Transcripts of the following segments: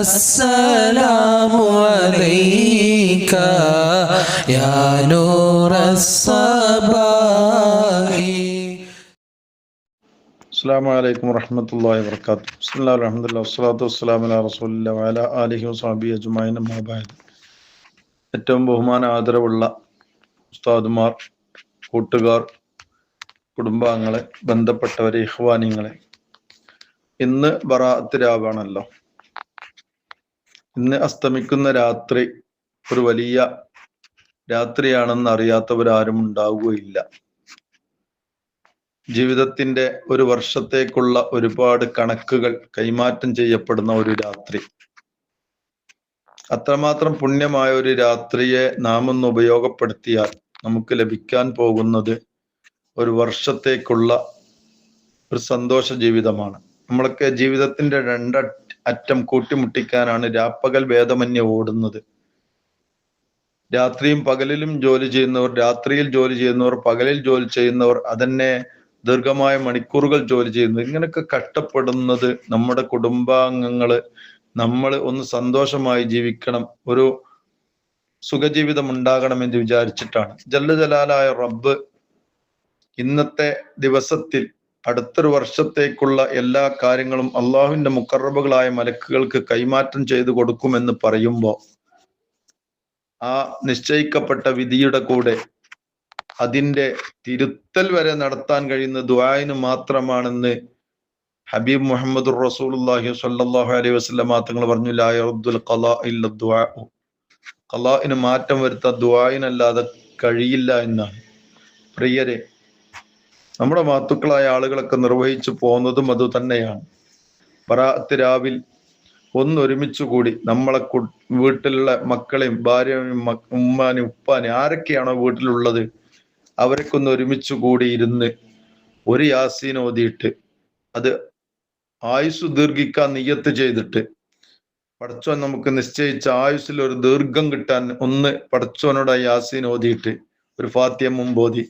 السلام عليك يا نور الصباح അസ്സാം വലൈക്കും വർഹമത്തല്ലാഹി വർക്കാത്തു ബിസ്മില്ലാ അലഹമുല്ല വസ്സലാത്തു വസ്സലാം അലാ റസൂലില്ല വല അലിഹി വസാബി അജ്മായിൻ മഹാബായത് ഏറ്റവും ബഹുമാന ആദരവുള്ള ഉസ്താദുമാർ കൂട്ടുകാർ കുടുംബാംഗങ്ങളെ ബന്ധപ്പെട്ടവരെ ഇഹ്വാനിങ്ങളെ ഇന്ന് ബറാത്ത് രാവാണല്ലോ ഇന്ന് അസ്തമിക്കുന്ന രാത്രി ഒരു വലിയ രാത്രിയാണെന്ന് അറിയാത്തവരാരും ഉണ്ടാവുകയില്ല. ജീവിതത്തിന്റെ ഒരു വർഷത്തേക്കുള്ള ഒരുപാട് കണക്കുകൾ കൈമാറ്റം ചെയ്യപ്പെടുന്ന ഒരു രാത്രി. അത്രമാത്രം പുണ്യമായ ഒരു രാത്രിയെ നാം ഒന്ന് ഉപയോഗപ്പെടുത്തിയാൽ നമുക്ക് ലഭിക്കാൻ പോകുന്നത് ഒരു വർഷത്തേക്കുള്ള ഒരു സന്തോഷ ജീവിതമാണ്. നമ്മളൊക്കെ ജീവിതത്തിന്റെ രണ്ട് അറ്റം കൂട്ടിമുട്ടിക്കാനാണ് രാപ്പകൽ വേദമന്യ ഓടുന്നത്. രാത്രിയും പകലിലും ജോലി ചെയ്യുന്നവർ രാത്രിയിൽ ജോലി ചെയ്യുന്നവർ പകലിൽ ജോലി ചെയ്യുന്നവർ അതന്നെ ദീർഘമായ മണിക്കൂറുകൾ ജോലി ചെയ്യുന്നത്. ഇങ്ങനെയൊക്കെ കഷ്ടപ്പെടുന്നത് നമ്മുടെ കുടുംബാംഗങ്ങൾ നമ്മൾ ഒന്ന് സന്തോഷമായി ജീവിക്കണം. ഒരു സുഖജീവിതം ഉണ്ടാകണമെന്ന് വിചാരിച്ചിട്ടാണ്. ജല്ല ജലാലായ റബ്ബ് ഇന്നത്തെ ദിവസത്തിൽ അടുത്തൊരു വർഷത്തേക്കുള്ള എല്ലാ കാര്യങ്ങളും അള്ളാഹുവിന്റെ മുക്കറബുകളായ മലക്കുകൾക്ക് കൈമാറ്റം ചെയ്തു കൊടുക്കുമെന്ന് പറയുമ്പോൾ ആ നിശ്ചയിക്കപ്പെട്ട വിധിയുടെ കൂടെ അതിന്റെ തിരുത്തൽ വരെ നടത്താൻ കഴിയുന്ന ദ്വായിന് മാത്രമാണെന്ന് ഹബീബ് മുഹമ്മദ് റസൂലുള്ളാഹി സ്വല്ലല്ലാഹു അലൈഹി വസല്ലമ തങ്ങൾ പറഞ്ഞു ലാ ഖലാ ദുആ മാറ്റം വരുത്താൻ ദുആയിനല്ലാതെ കഴിയില്ല എന്നാണ്. പ്രിയരെ നമ്മുടെ മാത്തുക്കളായ ആളുകളൊക്കെ നിർവഹിച്ചു പോകുന്നതും അത് തന്നെയാണ്. പറാത്ത് രാവിൽ ഒന്നൊരുമിച്ച് കൂടി നമ്മളെ വീട്ടിലുള്ള മക്കളെയും ഭാര്യയും ഉമ്മാനും ഉപ്പാനും ആരൊക്കെയാണോ വീട്ടിലുള്ളത് അവരൊക്കെ ഒന്ന് ഒരുമിച്ച് കൂടി ഇരുന്ന് ഒരു യാസീൻ ഓതിയിട്ട് അത് ആയുസ് ദീർഘിക്കാൻ നിയ്യത്ത് ചെയ്തിട്ട് പടച്ചോൻ നമുക്ക് നിശ്ചയിച്ച ആയുസ്സിൽ ഒരു ദീർഘം കിട്ടാൻ ഒന്ന് പടച്ചോനോട് യാസീൻ ഓതിയിട്ട് ഒരു ഫാത്യം ഓതി.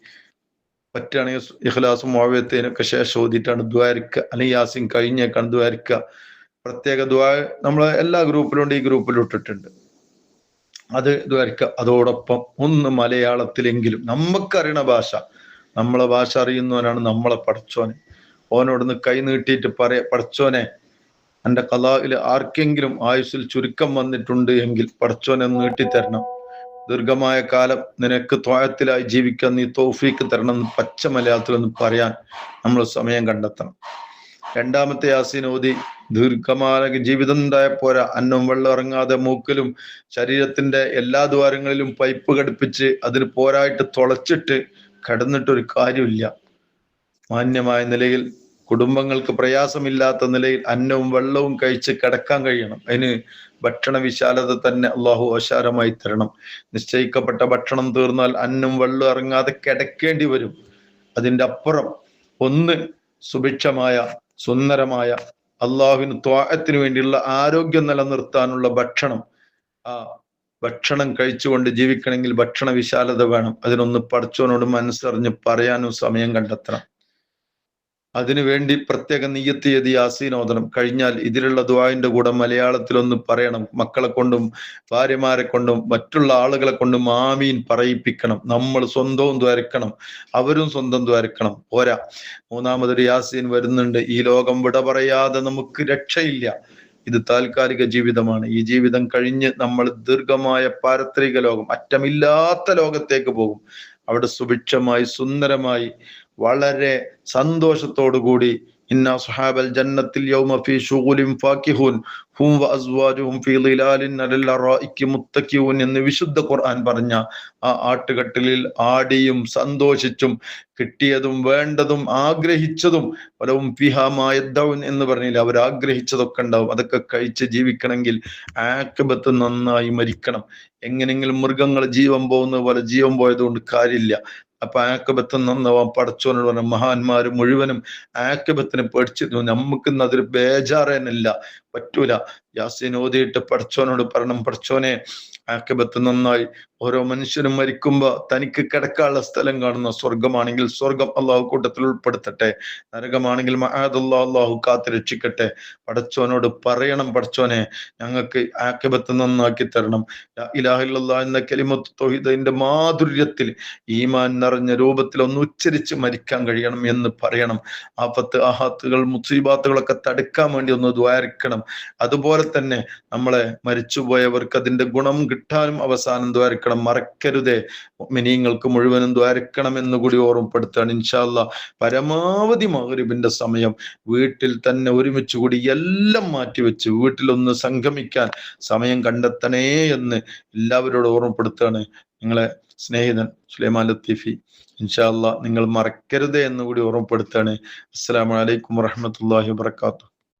പറ്റുകയാണെങ്കിൽ ഇഖ്ലാസും മോവ്യത്തേനൊക്കെ ശേഷം ഓതിയിട്ടാണ് ദ്വാരിക്കുക അല്ലെങ്കിൽ കഴിഞ്ഞേക്കാണ് ദ്വാരിക്കുക പ്രത്യേക ദ്വാ നമ്മളെ എല്ലാ ഗ്രൂപ്പിലും ഉണ്ട്. ഈ ഗ്രൂപ്പിലും ഇട്ടിട്ടുണ്ട്. അത് ദ്വാരിക്കുക അതോടൊപ്പം ഒന്ന് മലയാളത്തിലെങ്കിലും നമുക്കറിയണ ഭാഷ. നമ്മളെ ഭാഷ അറിയുന്നവനാണ് നമ്മളെ പഠിച്ചോനെ. ഓനോടൊന്ന് കൈ നീട്ടിയിട്ട് പറയ പഠിച്ചോനെ എന്റെ കലായിൽ ആർക്കെങ്കിലും ആയുസിൽ ചുരുക്കം വന്നിട്ടുണ്ട് എങ്കിൽ പഠിച്ചോനെ നീട്ടിത്തരണം. ദീർഘമായ കാലം നിനക്ക് ത്വായത്തിലായി ജീവിക്കാൻ നീ തോഫീക്ക് തരണം എന്ന് പച്ച മലയാളത്തിൽ ഒന്ന് പറയാൻ നമ്മൾ സമയം കണ്ടെത്തണം. രണ്ടാമത്തെ ഓതി ദീർഘമായ ജീവിതം ഉണ്ടായ പോരാ. അന്നം വെള്ളം ഇറങ്ങാതെ മൂക്കിലും ശരീരത്തിന്റെ എല്ലാ ദ്വാരങ്ങളിലും പൈപ്പ് ഘടിപ്പിച്ച് അതിന് പോരായിട്ട് തുളച്ചിട്ട് കടന്നിട്ടൊരു കാര്യമില്ല. മാന്യമായ നിലയിൽ കുടുംബങ്ങൾക്ക് പ്രയാസമില്ലാത്ത നിലയിൽ അന്നവും വെള്ളവും കഴിച്ച് കിടക്കാൻ കഴിയണം. അതിന് ഭക്ഷണ വിശാലത തന്നെ അള്ളാഹു ആശാരമായി തരണം. നിശ്ചയിക്കപ്പെട്ട ഭക്ഷണം തീർന്നാൽ അന്നും വെള്ളവും ഇറങ്ങാതെ കിടക്കേണ്ടി വരും. അതിന്റെ അപ്പുറം ഒന്ന് സുഭിക്ഷമായ സുന്ദരമായ അള്ളാഹുവിന് ത്വാഹത്തിന് വേണ്ടിയുള്ള ആരോഗ്യം നിലനിർത്താനുള്ള ഭക്ഷണം. ആ ഭക്ഷണം കഴിച്ചുകൊണ്ട് ജീവിക്കണമെങ്കിൽ ഭക്ഷണ വിശാലത വേണം. അതിനൊന്ന് പഠിച്ചവനോട് മനസ്സറിഞ്ഞ് പറയാനും സമയം കണ്ടെത്തണം. അതിനുവേണ്ടി പ്രത്യേക നിയ്യത്ത് ചെയ്ത് ഓതണം കഴിഞ്ഞാൽ ഇതിലുള്ള ദ്വായന്റെ കൂടെ മലയാളത്തിലൊന്ന് പറയണം. മക്കളെ കൊണ്ടും ഭാര്യമാരെ കൊണ്ടും മറ്റുള്ള ആളുകളെ കൊണ്ടും ആമീൻ പറയിപ്പിക്കണം. നമ്മൾ സ്വന്തവും ദ്വാരക്കണം. അവരും സ്വന്തം ദ്വാരക്കണം. പോരാ. മൂന്നാമതൊരു യാസീൻ വരുന്നുണ്ട്. ഈ ലോകം വിട പറയാതെ നമുക്ക് രക്ഷയില്ല. ഇത് താൽക്കാലിക ജീവിതമാണ്. ഈ ജീവിതം കഴിഞ്ഞ് നമ്മൾ ദീർഘമായ പാരത്രിക ലോകം അറ്റമില്ലാത്ത ലോകത്തേക്ക് പോകും. അവിടെ സുഭിക്ഷമായി സുന്ദരമായി വളരെ സന്തോഷത്തോടു കൂടി ഇന്ന സുഹാബൽ ജന്നത്തിൽ യൗമ ഫീ ഷുഗുലിൻ ഫാക്കിഹൂൻ ഹും വഅസ്വാജുഹും ഫീ ളിലാലിൻ അലൽ അറായിക്കി എന്ന് വിശുദ്ധ ഖുർആൻ പറഞ്ഞ ആ ആട്ടുകട്ടിലിൽ ആടിയും സന്തോഷിച്ചും കിട്ടിയതും വേണ്ടതും ആഗ്രഹിച്ചതും പലവും ഫിഹാമായദ്ദൗൻ എന്ന് പറഞ്ഞില്ല അവർ ആഗ്രഹിച്ചതൊക്കെ ഉണ്ടാവും. അതൊക്കെ കഴിച്ച് ജീവിക്കണമെങ്കിൽ ആക്കബത്ത് നന്നായി മരിക്കണം. എങ്ങനെയെങ്കിലും മൃഗങ്ങൾ ജീവൻ പോകുന്നത് പോലെ ജീവൻ പോയതുകൊണ്ട് കാര്യമില്ല. അപ്പൊ ആക്കബത്ത് നന്നവാൻ പടച്ചോനോട് പറഞ്ഞ മഹാന്മാര് മുഴുവനും ആക്കബത്തിനെ പേടിച്ചിരുന്നു. നമുക്ക് ഇന്ന് അതൊരു ബേജാറേനല്ല. പറ്റൂല. യാസീൻ ഓതിയിട്ട് പടച്ചോനോട് പറഞ്ഞു പഠിച്ചോനെ ആക്കബത്ത് നന്നായി. ഓരോ മനുഷ്യനും മരിക്കുമ്പോ തനിക്ക് കിടക്കാനുള്ള സ്ഥലം കാണുന്ന സ്വർഗമാണെങ്കിൽ സ്വർഗം അള്ളാഹു കൂട്ടത്തിൽ ഉൾപ്പെടുത്തട്ടെ. നരകമാണെങ്കിൽ മഹാദുല്ലാ അള്ളാഹു കാത്ത് രക്ഷിക്കട്ടെ. പടച്ചോനോട് പറയണം പടച്ചോനെ ഞങ്ങൾക്ക് ആക്കബത്ത് നന്നാക്കി തരണം. ലാ ഇലാഹ ഇല്ലല്ലാഹ് എന്ന കലിമത്ത് തൊഹിദന്റെ മാധുര്യത്തിൽ ഈമാൻ നിറഞ്ഞ രൂപത്തിൽ ഒന്ന് ഉച്ചരിച്ച് മരിക്കാൻ കഴിയണം എന്ന് പറയണം. ആപത്ത് ആഹാത്തുകൾ മുസീബാത്തുകളൊക്കെ തടുക്കാൻ വേണ്ടി ഒന്ന് ദ്വാരിക്കണം. അതുപോലെ തന്നെ നമ്മളെ മരിച്ചുപോയവർക്ക് അതിന്റെ ഗുണം കിട്ടാനും അവസാനം ദ്വാരക്കണം. മറക്കരുതേ. മിനിയങ്ങൾക്ക് മുഴുവനും ദ്വാരക്കണം എന്ന് കൂടി ഓർമ്മപ്പെടുത്താണ് ഇൻഷാല്ല പരമാവധി മകരിബിന്റെ സമയം വീട്ടിൽ തന്നെ ഒരുമിച്ച് കൂടി എല്ലാം മാറ്റിവെച്ച് വീട്ടിലൊന്ന് സംഗമിക്കാൻ സമയം കണ്ടെത്തണേ എന്ന് എല്ലാവരോടും ഓർമ്മപ്പെടുത്തുകയാണ് നിങ്ങളെ സ്നേഹിതൻ സുലൈമാൻ ലത്തീഫി. ഇൻഷാല്ല നിങ്ങൾ മറക്കരുതേ എന്ന് കൂടി ഓർമ്മപ്പെടുത്തുകയാണ്. അസ്സലാമു അലൈക്കും വറഹ്മത്തുള്ളാഹി വബറകാതുഹു.